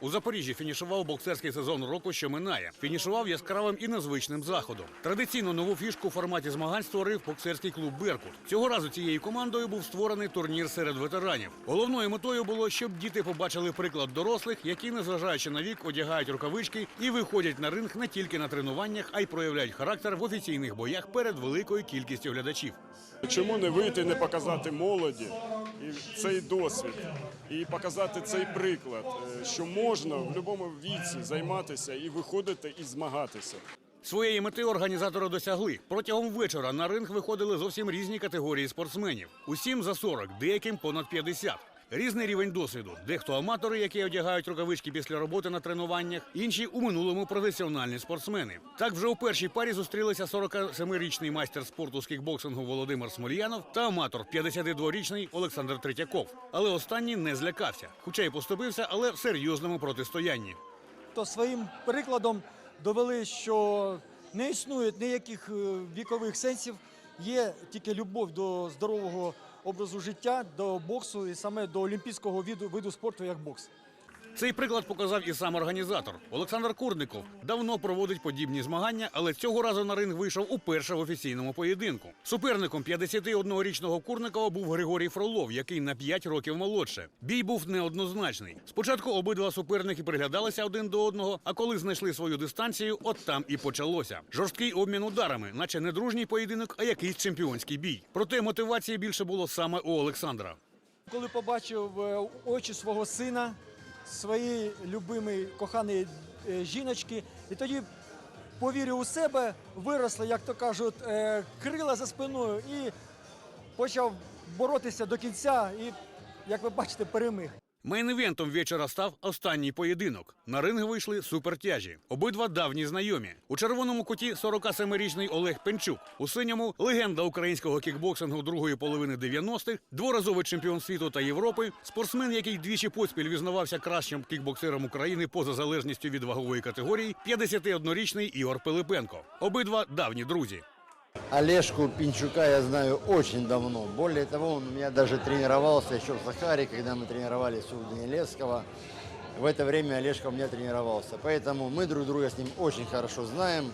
У Запоріжжі фінішував боксерський сезон року, що минає. Фінішував яскравим і незвичним заходом. Традиційно нову фішку у форматі змагань створив боксерський клуб Беркут. Цього разу цією командою був створений турнір серед ветеранів. Головною метою було, щоб діти побачили приклад дорослих, які, незважаючи на вік, одягають рукавички і виходять на ринг не тільки на тренуваннях, а й проявляють характер в офіційних боях перед великою кількістю глядачів. Чому не вийти, не показати молоді і цей досвід, і показати цей приклад, е, що можна в будь-якому віці займатися і виходити і змагатися. Своєї мети організатори досягли. Протягом вечора на ринг виходили зовсім різні категорії спортсменів. Усім за 40, деяким понад 50. Різний рівень досвіду. Дехто аматори, які одягають рукавички після роботи на тренуваннях, інші у минулому професіональні спортсмени. Так вже у першій парі зустрілися 47-річний майстер спорту з кікбоксингу Володимир Смольянов та аматор 52-річний Олександр Третьяков. Але останній не злякався, хоча й поступився, але в серйозному протистоянні. то своїм прикладом довели, що не існує ніяких е, вікових сенсів, є тільки любов до здорового образу життя, до боксу і саме до олімпійського виду, виду спорту, як бокс. Цей приклад показав і сам організатор. Олександр Курников давно проводить подібні змагання, але цього разу на ринг вийшов уперше в офіційному поєдинку. Суперником 51-річного Курникова був Григорій Фролов, який на 5 років молодше. Бій був неоднозначний. Спочатку обидва суперники приглядалися один до одного, а коли знайшли свою дистанцію, от там і почалося. Жорсткий обмін ударами, наче не дружній поєдинок, а якийсь чемпіонський бій. Проте мотивації більше було саме у Олександра. Коли побачив е, очі свого сина, своєї любимої коханої е, жіночки, і тоді повірив у себе, виросли, як то кажуть, е, крила за спиною і почав боротися до кінця. І, як ви бачите, переміг. Мейн-івентом вечора став останній поєдинок. На ринг вийшли супертяжі. Обидва давні знайомі. У червоному куті 47-річний Олег Пенчук. У синьому легенда українського кікбоксингу другої половини 90-х, дворазовий чемпіон світу та Європи, спортсмен, який двічі поспіль візнавався кращим кікбоксером України поза залежністю від вагової категорії, 51-річний Ігор Пилипенко. Обидва давні друзі. Олежку Пинчука я знаю очень давно. Более того, он у меня даже тренировался еще в Сахаре, когда мы тренировались у Данилевского. В это время Олежка у меня тренировался. Поэтому мы друг друга с ним очень хорошо знаем,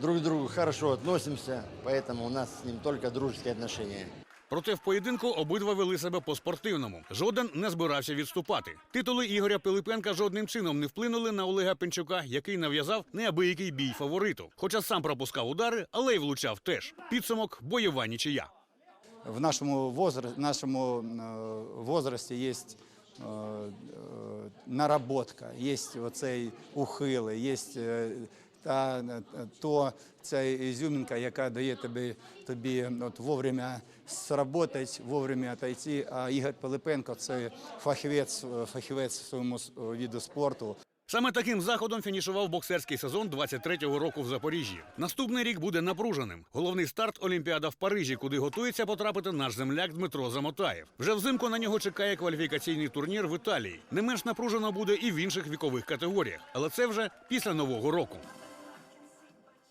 друг к другу хорошо относимся, поэтому у нас с ним только дружеские отношения. Проте в поєдинку обидва вели себе по-спортивному. Жоден не збирався відступати. Титули Ігоря Пилипенка жодним чином не вплинули на Олега Пенчука, який нав'язав неабиякий бій фавориту. Хоча сам пропускав удари, але й влучав теж. Підсумок бойова нічия. в нашому возрасте, нашому е, возрасті є е, е, наработка, є оцей ухили, є та е, то ця ізюмінка, яка дає тобі, тобі от вовремя сработати, вовремя отойти. А Ігор Пилипенко це фахівець, е, фахівець в своєму с- віду спорту. Саме таким заходом фінішував боксерський сезон 23-го року в Запоріжжі. Наступний рік буде напруженим. Головний старт Олімпіада в Парижі, куди готується потрапити наш земляк Дмитро Замотаєв. Вже взимку на нього чекає кваліфікаційний турнір в Італії. Не менш напружено буде і в інших вікових категоріях, але це вже після нового року.